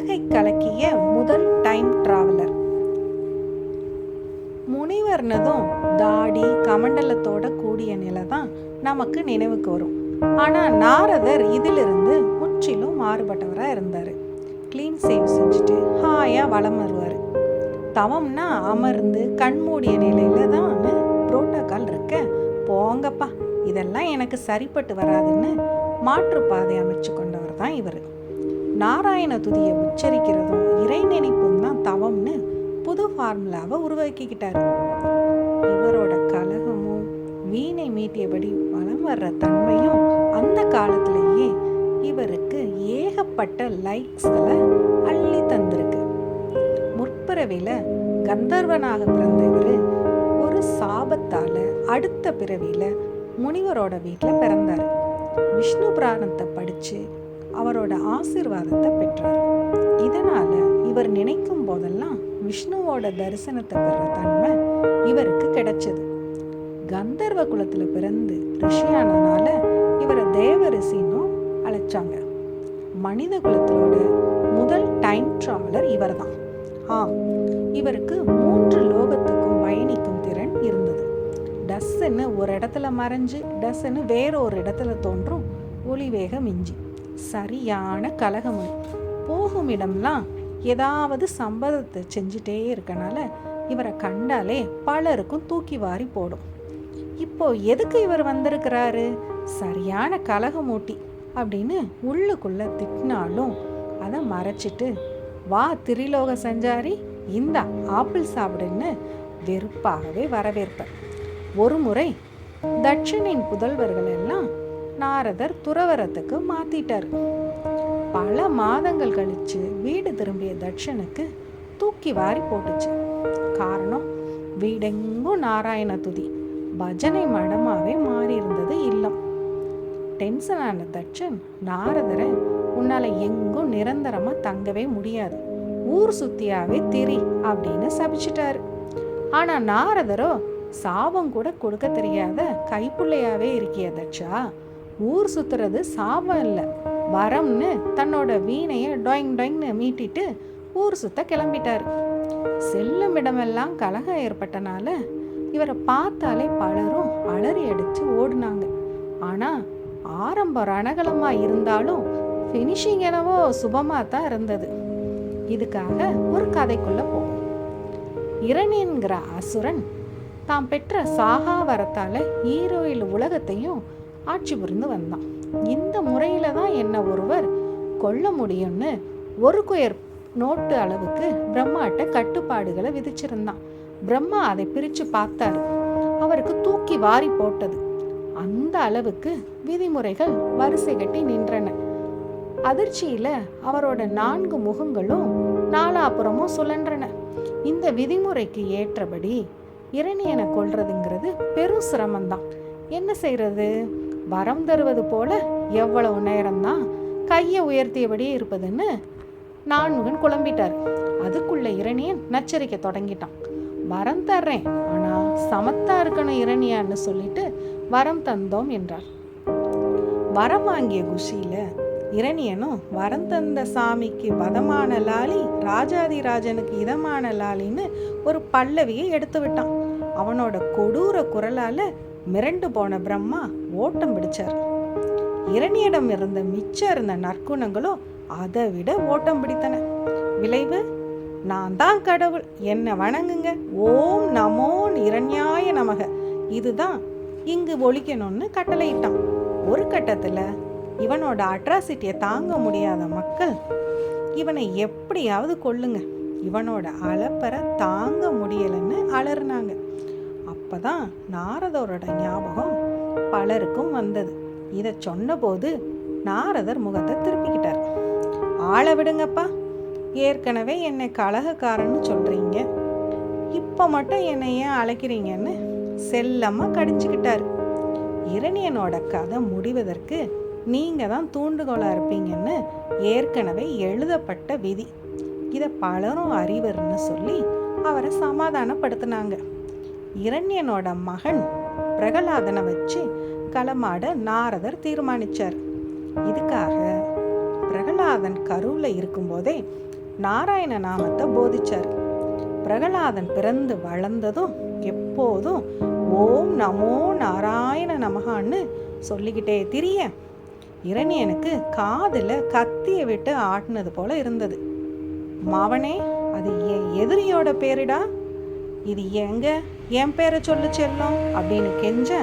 உலகை கலக்கிய முதல் டைம் டிராவலர். முனிவர்னதும் தாடி கமண்டலத்தோட கூடிய நிலை தான் நமக்கு நினைவுக்கு வரும் ஆனால் நாரதர் இதிலிருந்து முற்றிலும் மாறுபட்டவராக இருந்தார். க்ளீன் சேவ் செஞ்சுட்டு ஹாயாக வலம் வருவார். தவம்னா அமர்ந்து கண்மூடிய நிலையில தான் புரோட்டோகால் இருக்க போங்கப்பா இதெல்லாம் எனக்கு சரிப்பட்டு வராதுன்னு மாற்றுப்பாதை அமைச்சு கொண்டவர் தான் இவர். நாராயண துதியை உச்சரிக்கிறதும் இறை நினைப்பும் தான் தவம்னு புது ஃபார்முலாவை உருவாக்கிக்கிட்டாரு. இவரோட கலகமும் வீணை மீட்டியபடி வலம் வர்ற தன்மையும் அந்த காலத்திலேயே இவருக்கு ஏகப்பட்ட லைக்ஸ்களை அள்ளி தந்திருக்கு. முற்பிறவில கந்தர்வனாக பிறந்த இவர் ஒரு சாபத்தால அடுத்த பிறவியில முனிவரோட வீட்டில் பிறந்தார். விஷ்ணு புராணத்தை படிச்சு அவரோட ஆசீர்வாதத்தை பெற்றார். இதனால இவர் நினைக்கும் போதெல்லாம் விஷ்ணுவோட தரிசனத்தை பெற தன்மை இவருக்கு கிடைச்சது. கந்தர்வ குலத்துல பிறந்து ரிஷியானதுனால இவரை தேவ ரிஷின்னும் அழைச்சாங்க. மனித குலத்திலோட முதல் டைம் டிராவலர் இவர்தான். ஆ இவருக்கு மூன்று லோகத்துக்கும் பயணிக்கும் திறன் இருந்தது. டஸ்ஸுன்னு ஒரு இடத்துல மறைஞ்சு டஸ்ஸுன்னு வேற ஒரு இடத்துல தோன்றும் ஒளி வேகம் மிஞ்சி சரியான கலகமொழி போகும் இடம்லாம் ஏதாவது சம்பதத்தை செஞ்சுட்டே இருக்கனால இவரை கண்டாலே பலருக்கும் தூக்கி வாரி போடும். இப்போ எதுக்கு இவர் வந்திருக்கிறாரு? சரியான கலகமூட்டி அப்படின்னு உள்ளுக்குள்ள திட்டினாலும் அதை மறைச்சிட்டு வா திரிலோக சஞ்சாரி இந்த ஆப்பிள் சாப்பிடுன்னு வெறுப்பாகவே வரவேற்பர் ஒரு முறை தட்சனின் புதல்வர்கள் எல்லாம் நாரதர் துறவரத்துக்கு மாத்திட்டார். பல மாதங்கள் கழிச்சு வீடு திரும்பிய தட்சனுக்கு தூக்கி வாரி போட்டுச்சு. காரணம் வீடெங்கும் நாராயண துதி. பஜனை மடமாவே மாறி இருந்தது இல்லம் டென்ஷனான தட்சன் நாரதரை உன்னால எங்கும் நிரந்தரமா தங்கவே முடியாது. ஊர் சுத்தியாவே திரி அப்படின்னு சபிச்சிட்டாரு. ஆனா நாரதரோ சாபம் கூட கொடுக்க தெரியாத கைப்புள்ளையாவே இருக்கிய தட்சா. ஊர் சுத்துறது சாபம் இல்லை. வரம்னு தன்னோட வீணையை டொயிங் டொயிங்னு மீட்டிட்டு ஊர் சுத்த கிளம்பிட்டாரு. செல்லும் இடமெல்லாம் கலகம் ஏற்பட்டனால இவரை பார்த்தாலே பலரும் அலறி அடித்து ஓடுனாங்க. ஆனால் ஆரம்பம் ரணகலமாக இருந்தாலும் ஃபினிஷிங் என்னவோ சுபமாக தான் இருந்தது. இதுக்காக ஒரு கதைக்குள்ள போகும் இரணியன்கிற அசுரன் தாம் பெற்ற சாகா வரத்தால ஈரோயில் உலகத்தையும் ஆட்சி புரிந்து வந்தான். இந்த முறையில தான் என்ன ஒருவர் கொல்ல முடியும்னு ஒரு குயர் நோட்டு அளவுக்கு பிரம்மாட்ட கட்டுப்பாடுகளை விதிச்சிருந்தான். பிரம்மா அதை பிரிச்சு பார்த்தாரு. அவருக்கு தூக்கி வாரி போட்டது. அந்த அளவுக்கு விதிமுறைகள் வரிசை கட்டி நின்றன. அதிர்ச்சியில அவரோட நான்கு முகங்களும் நாலாபுறமும் சுழன்றன. இந்த விதிமுறைக்கு ஏற்றபடி இரணியனை கொல்றதுங்கிறது பெரும் சிரமம்தான். என்ன செய்யறது வரம் தருவது போல எவ்வளவு நேரம்தான் கையை உயர்த்தியபடியே இருப்பதுன்னு நான்முகன் குழம்பிட்டார். அதுக்குள்ள இரணியன் நச்சரிக்க தொடங்கிட்டான். வரம் தர்றேன் ஆனா சமத்தா இருக்கணும் இரணியான்னு சொல்லிட்டு வரம் தந்தோம் என்றார். வரம் வாங்கிய குஷியில இரணியனும் வரம் தந்த சாமிக்கு பதமான லாலி ராஜாதிராஜனுக்கு இதமான லாலின்னு ஒரு பல்லவியை எடுத்து விட்டான். அவனோட கொடூர குரலால மிரண்டு போன பிரம்மா ஓட்டம் பிடிச்சார். இரணியிடம் இருந்த மிச்சம் இருந்த நற்குணங்களோ அதை விட ஓட்டம் பிடித்தன. விளைவு நான் தான் கடவுள் என்னை வணங்குங்க. ஓம் நமோ இரண்யாய நமக. இதுதான் இங்கு ஒழிக்கணும்னு கட்டளையிட்டான். ஒரு கட்டத்தில் இவனோட அட்ராசிட்டியை தாங்க முடியாத மக்கள் இவனை எப்படியாவது கொல்லுங்க. இவனோட அலப்பறை தாங்க முடியலைன்னு அலறினாங்க. அப்போ தான் நாரதரோட ஞாபகம் பலருக்கும் வந்தது. இதை சொன்னபோது நாரதர் முகத்தை திருப்பிக்கிட்டார். ஆளை விடுங்கப்பா. ஏற்கனவே என்னை கலகக்காரன்னு சொல்கிறீங்க இப்போ மட்டும் என்னை ஏன் அழைக்கிறீங்கன்னு செல்லமாக கடிஞ்சுக்கிட்டாரு. இரணியனோட கதை முடிவதற்கு நீங்கள் தான் தூண்டுகோலாக இருப்பீங்கன்னு ஏற்கனவே எழுதப்பட்ட விதி. இதை பலரும் அறிவர்னு சொல்லி அவரை சமாதானப்படுத்தினாங்க. இரண்யனோட மகன் பிரகலாதனை வச்சு களமாட நாரதர் தீர்மானிச்சார். இதுக்காக பிரகலாதன் கருவில் இருக்கும்போதே நாராயண நாமத்தை போதிச்சார். பிரகலாதன் பிறந்து வளர்ந்ததும் எப்போதும் ஓம் நமோ நாராயண நமகான்னு சொல்லிக்கிட்டே திரிய இரணியனுக்கு காதில் கத்தியை விட்டு ஆட்டினது போல இருந்தது. மாவனே அது எதிரியோட பேரிடா? இது எங்க? என் பேரை சொல்லு செல்லும் அப்படின்னு கெஞ்ச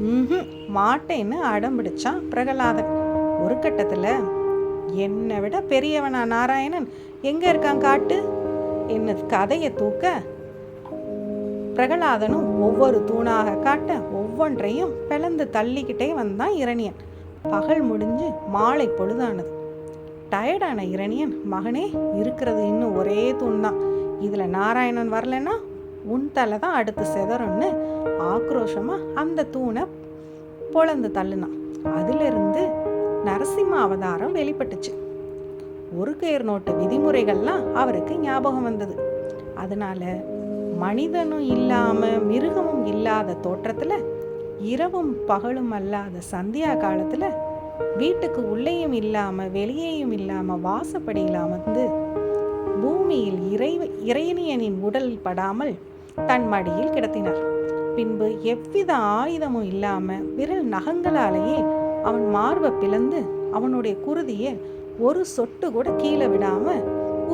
ம் மாட்டேன்னு அடம்பிடிச்சான் பிரகலாதன். ஒரு கட்டத்தில் என்னை விட பெரியவனா நாராயணன் எங்கே இருக்கான் காட்டு? என்ன கதையை தூக்க பிரகலாதனும் ஒவ்வொரு தூணாக காட்ட ஒவ்வொன்றையும் பிளந்து தள்ளிக்கிட்டே வந்தான் இரணியன். பகல் முடிஞ்சு மாலை பொழுதானது. டயர்டான இரணியன் மகனே இருக்கிறது இன்னும் ஒரே தூண் தான் இதில் நாராயணன் வரலன்னா உன் தலை தான் அடுத்து செதறும்னு ஆக்ரோஷமாக அந்த தூணை பொழந்து தள்ளுனான். அதிலிருந்து நரசிம்ம அவதாரம் வெளிப்பட்டுச்சு. ஒரு கேர் நோட்டு விதிமுறைகள்லாம் அவருக்கு ஞாபகம் வந்தது. அதனால மனிதனும் இல்லாமல் மிருகமும் இல்லாத தோற்றத்தில் இரவும் பகலும் அல்லாத சந்தியா காலத்தில் வீட்டுக்கு உள்ளேயும் இல்லாமல் வெளியேயும் இல்லாமல் வாசப்படியில் அமர்ந்து பூமியில் இறை இறையனியனின் உடல் படாமல் தன் மடியில் கிடத்தினார். பின்பு எவ்வித ஆயுதமும் இல்லாம விரல் நகங்களாலேயே அவன் மார்பை பிளந்து அவனுடைய குருதியை ஒரு சொட்டு கூட கீழே விடாம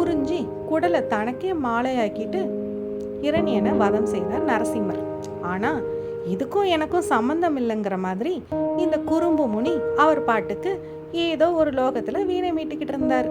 உறிஞ்சி குடலை தனக்கே மாலையாக்கிட்டு இரணியனை வதம் செய்தார் நரசிம்மர். ஆனா இதுக்கும் எனக்கும் சம்பந்தம் இல்லைங்கிற மாதிரி இந்த குறும்பு முனி அவர் பாட்டுக்கு ஏதோ ஒரு லோகத்துல வீணை மீட்டுக்கிட்டு இருந்தார்.